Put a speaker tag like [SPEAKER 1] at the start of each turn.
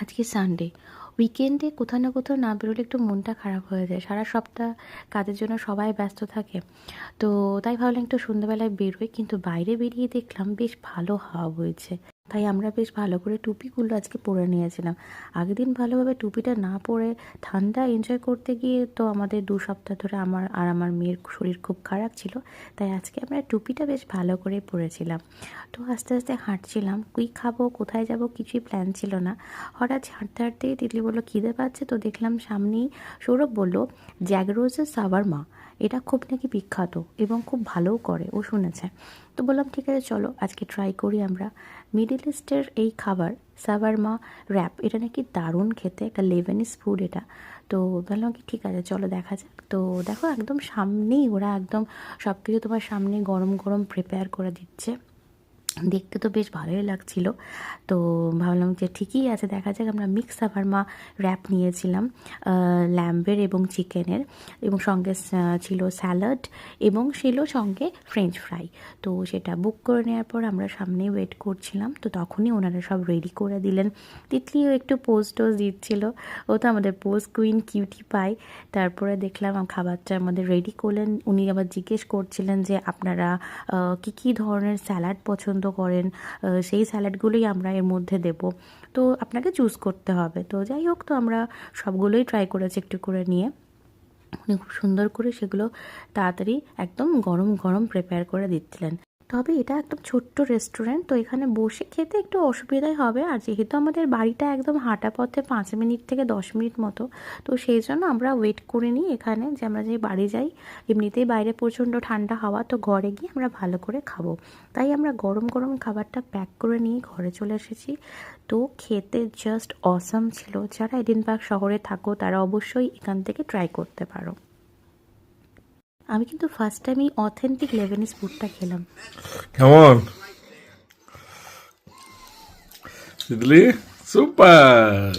[SPEAKER 1] আজকে সানডে উইকেন্ডে কোথাও না কোথাও না বেরোলে একটু মনটা খারাপ হয়ে যায়। সারা সপ্তাহ কাজের জন্য সবাই ব্যস্ত থাকে। তো তাই ভাবলাম একটু সন্ধ্যাবেলায় বেরোয় কিন্তু বাইরে বেরিয়ে দেখলাম বেশ ভালো হাওয়া বইছে। তাই আমরা বেশ ভালো করে টুপিগুলো আজকে পরে নিয়েছিলাম। আগের দিন ভালোভাবে টুপিটা না পরে ঠান্ডা এনজয় করতে গিয়ে তো আমাদের দু সপ্তাহ ধরে আমার আর আমার মেয়ের শরীর খুব খারাপ ছিল, তাই আজকে আমরা টুপিটা বেশ ভালো করে পরেছিলাম। তো আস্তে আস্তে হাঁটছিলাম কুই খাব, কোথায় যাব কিছুই প্ল্যান ছিল না। হঠাৎ হাঁটতে হাঁটতেই তিতলি বলল, খিদে পাচ্ছে? তো দেখলাম সামনেই সৌরভ বলল জ্যাগরোজের সাবারমা এটা খুব নাকি বিখ্যাত এবং খুব ভালোও করে, ও শুনেছে। তো বললাম, ঠিক আছে, চলো, আজকে ট্রাই করি আমরা। মিডিল ইস্টের এই খাবার সাবারমা র্যাপ এটা নাকি দারুণ খেতে, একটা লেভেনিস ফুড এটা। তো বললাম কি, ঠিক আছে, চলো, দেখা যাক। তো দেখো, একদম সামনেই ওরা একদম সব কিছু তোমার সামনে গরম গরম প্রিপেয়ার করে দিচ্ছে। দেখতে তো বেশ ভালোই লাগছিল। তো ভাবলাম যে ঠিকই আছে, দেখা যাক আমরা মিক্স সাভারমা র্যাপ নিয়েছিলাম ল্যাম্বের এবং চিকেনের এবং সঙ্গে ছিল স্যালাড এবং ছিল সঙ্গে ফ্রেঞ্চ ফ্রাই তো সেটা বুক করে নেওয়ার পর আমরা সামনে ওয়েট করছিলাম, তো তখনই ওনারা সব রেডি করে দিলেন। তিতলিও একটু পোজ টোজ দিচ্ছিল, ও তো আমাদের পোজ কুইন কিউটি পাই তারপরে দেখলাম খাবারটা আমাদের রেডি করলেন। উনি আবার জিজ্ঞেস করছিলেন যে আপনারা কি কি ধরনের স্যালাড পছন্দ করেন সেই স্যালাডগুলোই আমরা এর মধ্যে দেব। তো আপনাকে চুজ করতে হবে। তো যাই হোক, তো আমরা সবগুলোই ট্রাই করেছি একটু করে নিয়ে। উনি খুব সুন্দর করে সেগুলো তাড়াতাড়ি একদম গরম গরম প্রিপেয়ার করে দিচ্ছিলেন। তবে এটা একদম ছোট্ট রেস্টুরেন্ট তো এখানে বসে খেতে একটু অসুবিধাই হবে। আর যেহেতু আমাদের বাড়িটা একদম হাঁটা পথে পাঁচ মিনিট থেকে দশ মিনিট মতো, তো সেই জন্য আমরা ওয়েট করে নিই এখানে যে আমরা যে বাড়ি যাই। এমনিতেই বাইরে প্রচণ্ড ঠান্ডা হাওয়া, তো ঘরে গিয়ে আমরা ভালো করে খাব। তাই আমরা গরম গরম খাবারটা প্যাক করে নিয়ে ঘরে চলে এসেছি। তো খেতে জাস্ট অসাম ছিল। যারা এডিনবার্গ শহরে থাকো, তারা অবশ্যই এখান থেকে ট্রাই করতে পারো। আমি কিন্তু ফার্স্ট টাইম এই অথেন্টিক লেভেনিস ফুডটা খেলাম।
[SPEAKER 2] কেমন সুপার